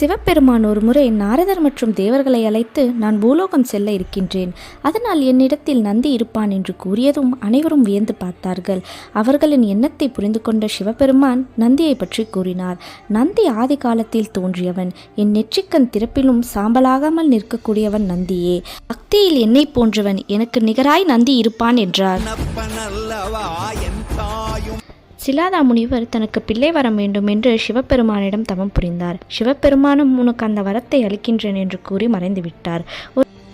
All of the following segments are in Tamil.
சிவபெருமான் ஒரு முறை நாரதர் மற்றும் தேவர்களை அழைத்து நான் பூலோகம் செல்ல இருக்கின்றேன். அதனால் என்னிடத்தில் நந்தி இருப்பான் என்று கூறியதும் அனைவரும் வியந்து பார்த்தார்கள். அவர்களின் எண்ணத்தை புரிந்து கொண்ட சிவபெருமான் நந்தியை பற்றி கூறினார். நந்தி ஆதி காலத்தில் தோன்றியவன். என் நெற்றிக்கண் திறப்பிலும் சாம்பலாகாமல் நிற்கக்கூடியவன் நந்தியே. பக்தியில் என்னை போன்றவன். எனக்கு நிகராய் நந்தி இருப்பான் என்றார். சிலாதா முனிவர் தனக்கு பிள்ளை வரம் வேண்டும் என்று சிவபெருமானிடம் தவம் புரிந்தார். சிவபெருமானும் உனக்கு அந்த வரத்தை அளிக்கின்றேன் என்று கூறி மறைந்துவிட்டார்.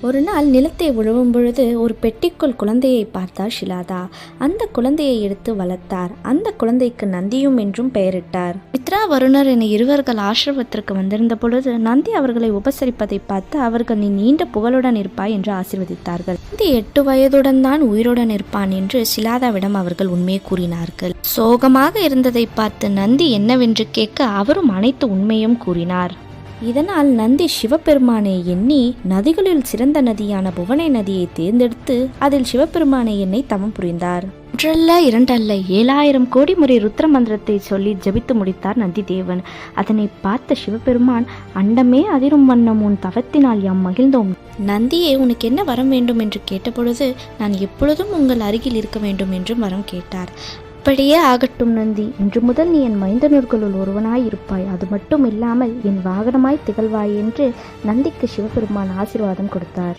ஒரு- நாள் நிலத்தை உழவும் பொழுது ஒரு பெட்டிக்குள் குழந்தையை பார்த்தார் ஷிலாதா. அந்த குழந்தையை எடுத்து வளர்த்தார். அந்த குழந்தைக்கு நந்தியும் என்றும் பெயரிட்டார். மித்ரா வருணர் என இருவர்கள் ஆசிரமத்திற்கு வந்திருந்த பொழுது நந்தி அவர்களை உபசரிப்பதை பார்த்து அவர்கள் நீ நீண்ட புகழுடன் இருப்பாய் என்று ஆசிர்வதித்தார்கள். நந்தி எட்டு வயதுடன் தான் உயிருடன் இருப்பான் என்று ஷிலாதாவிடம் அவர்கள் உண்மையை கூறினார்கள். சோகமாக இருந்ததை பார்த்து நந்தி என்னவென்று கேட்க அவரும் அனைத்து உண்மையும் கூறினார். இதனால் நந்தி சிவபெருமானை எண்ணி நதிகளில் சிறந்த நதியான புவனை நதியை தேர்ந்தெடுத்து அதில் சிவபெருமானை எண்ணி தவம் புரிந்தார். ஒன்றல்ல இரண்டல்ல ஏழாயிரம் கோடி முறை ருத்ர மந்திரத்தை சொல்லி ஜபித்து முடித்தார் நந்தி தேவன் அதனை பார்த்த சிவபெருமான் அண்டமே அதிரும் வண்ணம் உன் தவத்தினால் யாம் மகிழ்ந்தோம். நந்தியே உனக்கு என்ன வரம் வேண்டும்? என்று கேட்டபொழுது நான் எப்பொழுதும் உங்கள் அருகில் இருக்க வேண்டும் என்றும் வரம் கேட்டார். அப்படியே ஆகட்டும் நந்தி. இன்று முதல் நீ என் மைந்தனர்களுள் ஒருவனாய் இருப்பாய் அது மட்டும் இல்லாமல் என் வாகனமாய் திகழ்வாய் என்று நந்திக்கு சிவபெருமான் ஆசீர்வாதம் கொடுத்தார்.